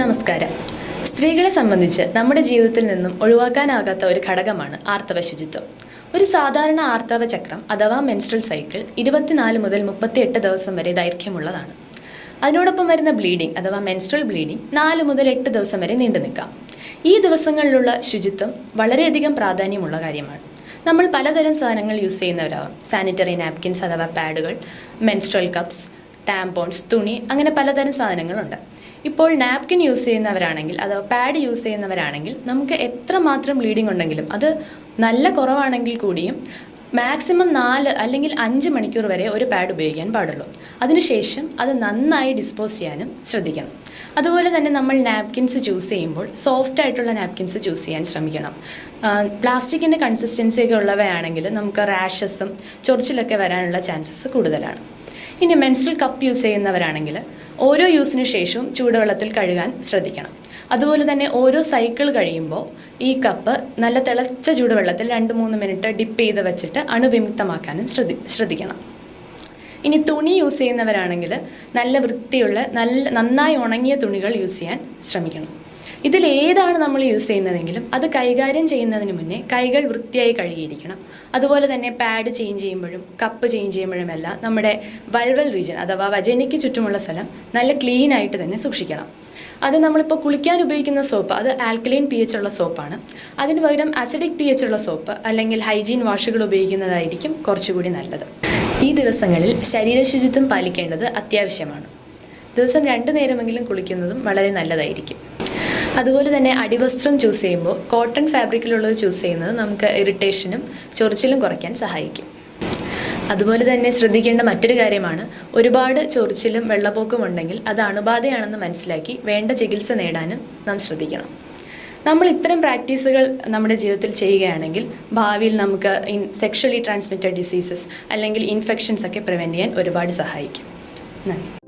നമസ്കാരം. സ്ത്രീകളെ സംബന്ധിച്ച് നമ്മുടെ ജീവിതത്തിൽ നിന്നും ഒഴിവാക്കാനാകാത്ത ഒരു ഘടകമാണ് ആർത്തവ ശുചിത്വം. ഒരു സാധാരണ ആർത്തവ ചക്രം അഥവാ മെൻസ്ട്രൽ സൈക്കിൾ ഇരുപത്തിനാല് മുതൽ മുപ്പത്തിയെട്ട് ദിവസം വരെ ദൈർഘ്യമുള്ളതാണ്. അതിനോടൊപ്പം വരുന്ന ബ്ലീഡിംഗ് അഥവാ മെൻസ്ട്രൽ ബ്ലീഡിംഗ് നാല് മുതൽ എട്ട് ദിവസം വരെ നീണ്ടു നിൽക്കാം. ഈ ദിവസങ്ങളിലുള്ള ശുചിത്വം വളരെയധികം പ്രാധാന്യമുള്ള കാര്യമാണ്. നമ്മൾ പലതരം സാധനങ്ങൾ യൂസ് ചെയ്യുന്നവരാവാം. സാനിറ്ററി നാപ്കിൻസ് അഥവാ പാഡുകൾ മെൻസ്ട്രൽ കപ്സ് ടാമ്പോൺസ് തുണി അങ്ങനെ പലതരം സാധനങ്ങളുണ്ട്. ഇപ്പോൾ നാപ്കിൻ യൂസ് ചെയ്യുന്നവരാണെങ്കിൽ അഥവാ പാഡ് യൂസ് ചെയ്യുന്നവരാണെങ്കിൽ നമുക്ക് എത്രമാത്രം ബ്ലീഡിംഗ് ഉണ്ടെങ്കിലും അത് നല്ല കുറവാണെങ്കിൽ കൂടിയും മാക്സിമം നാല് അല്ലെങ്കിൽ അഞ്ച് മണിക്കൂർ വരെ ഒരു പാഡ് ഉപയോഗിക്കാൻ പാടുള്ളൂ. അതിനുശേഷം അത് നന്നായി ഡിസ്പോസ് ചെയ്യാനും ശ്രദ്ധിക്കണം. അതുപോലെ തന്നെ നമ്മൾ നാപ്കിൻസ് ചൂസ് ചെയ്യുമ്പോൾ സോഫ്റ്റ് ആയിട്ടുള്ള നാപ്കിൻസ് ചൂസ് ചെയ്യാൻ ശ്രമിക്കണം. പ്ലാസ്റ്റിക്കിന്റെ കൺസിസ്റ്റൻസി ഒക്കെ ഉള്ളവയാണെങ്കിൽ നമുക്ക് റാഷസും ചൊറിച്ചിലൊക്കെ വരാനുള്ള ചാൻസസ് കൂടുതലാണ്. ഇനി മെൻസ്ട്രൽ കപ്പ് യൂസ് ചെയ്യുന്നവരാണെങ്കിൽ ഓരോ യൂസിന് ശേഷവും ചൂടുവെള്ളത്തിൽ കഴുകാൻ ശ്രദ്ധിക്കണം. അതുപോലെ തന്നെ ഓരോ സൈക്കിൾ കഴിയുമ്പോൾ ഈ കപ്പ് നല്ല തിളച്ച ചൂടുവെള്ളത്തിൽ രണ്ട് മൂന്ന് മിനിറ്റ് ഡിപ്പ് ചെയ്ത് വെച്ചിട്ട് അണുവിമുക്തമാക്കാനും ശ്രദ്ധി ശ്രദ്ധിക്കണം. ഇനി തുണി യൂസ് ചെയ്യുന്നവരാണെങ്കിൽ നല്ല വൃത്തിയുള്ള നല്ല നന്നായി ഉണങ്ങിയ തുണികൾ യൂസ് ചെയ്യാൻ ശ്രമിക്കണം. ഇതിൽ ഏതാണ് നമ്മൾ യൂസ് ചെയ്യുന്നതെങ്കിലും അത് കൈകാര്യം ചെയ്യുന്നതിന് മുന്നേ കൈകൾ വൃത്തിയായി കഴുകിയിരിക്കണം. അതുപോലെ തന്നെ പാഡ് ചേഞ്ച് ചെയ്യുമ്പോഴും കപ്പ് ചേഞ്ച് ചെയ്യുമ്പോഴും എല്ലാം നമ്മുടെ വൾവൽ റീജൻ അഥവാ വജനയ്ക്ക് ചുറ്റുമുള്ള സ്ഥലം നല്ല ക്ലീൻ ആയിട്ട് തന്നെ സൂക്ഷിക്കണം. അത് നമ്മളിപ്പോൾ കുളിക്കാൻ ഉപയോഗിക്കുന്ന സോപ്പ് അത് ആൽക്കലൈൻ പി എച്ച് ഉള്ള സോപ്പാണ്. അതിന് പകരം അസിഡിക് പി എച്ച് ഉള്ള സോപ്പ് അല്ലെങ്കിൽ ഹൈജീൻ വാഷുകൾ ഉപയോഗിക്കുന്നതായിരിക്കും കുറച്ചുകൂടി നല്ലത്. ഈ ദിവസങ്ങളിൽ ശരീര ശുചിത്വം പാലിക്കേണ്ടത് അത്യാവശ്യമാണ്. ദിവസം രണ്ടു നേരമെങ്കിലും കുളിക്കുന്നതും വളരെ നല്ലതായിരിക്കും. അതുപോലെ തന്നെ അടിവസ്ത്രം ചൂസ് ചെയ്യുമ്പോൾ കോട്ടൺ ഫാബ്രിക്കിലുള്ളത് ചൂസ് ചെയ്യുന്നത് നമുക്ക് ഇറിറ്റേഷനും ചൊറിച്ചിലും കുറയ്ക്കാൻ സഹായിക്കും. അതുപോലെ തന്നെ ശ്രദ്ധിക്കേണ്ട മറ്റൊരു കാര്യമാണ് ഒരുപാട് ചൊറിച്ചിലും വെള്ളപ്പൊക്കവും ഉണ്ടെങ്കിൽ അത് അണുബാധയാണെന്ന് മനസ്സിലാക്കി വേണ്ട ചികിത്സ നേടാനും നാം ശ്രദ്ധിക്കണം. നമ്മൾ ഇത്തരം പ്രാക്ടീസുകൾ നമ്മുടെ ജീവിതത്തിൽ ചെയ്യുകയാണെങ്കിൽ ഭാവിയിൽ നമുക്ക് ഇൻ സെക്ഷലി ട്രാൻസ്മിറ്റഡ് ഡിസീസസ് അല്ലെങ്കിൽ ഇൻഫെക്ഷൻസ് ഒക്കെ പ്രിവെന്റ് ചെയ്യാൻ ഒരുപാട് സഹായിക്കും. നന്ദി.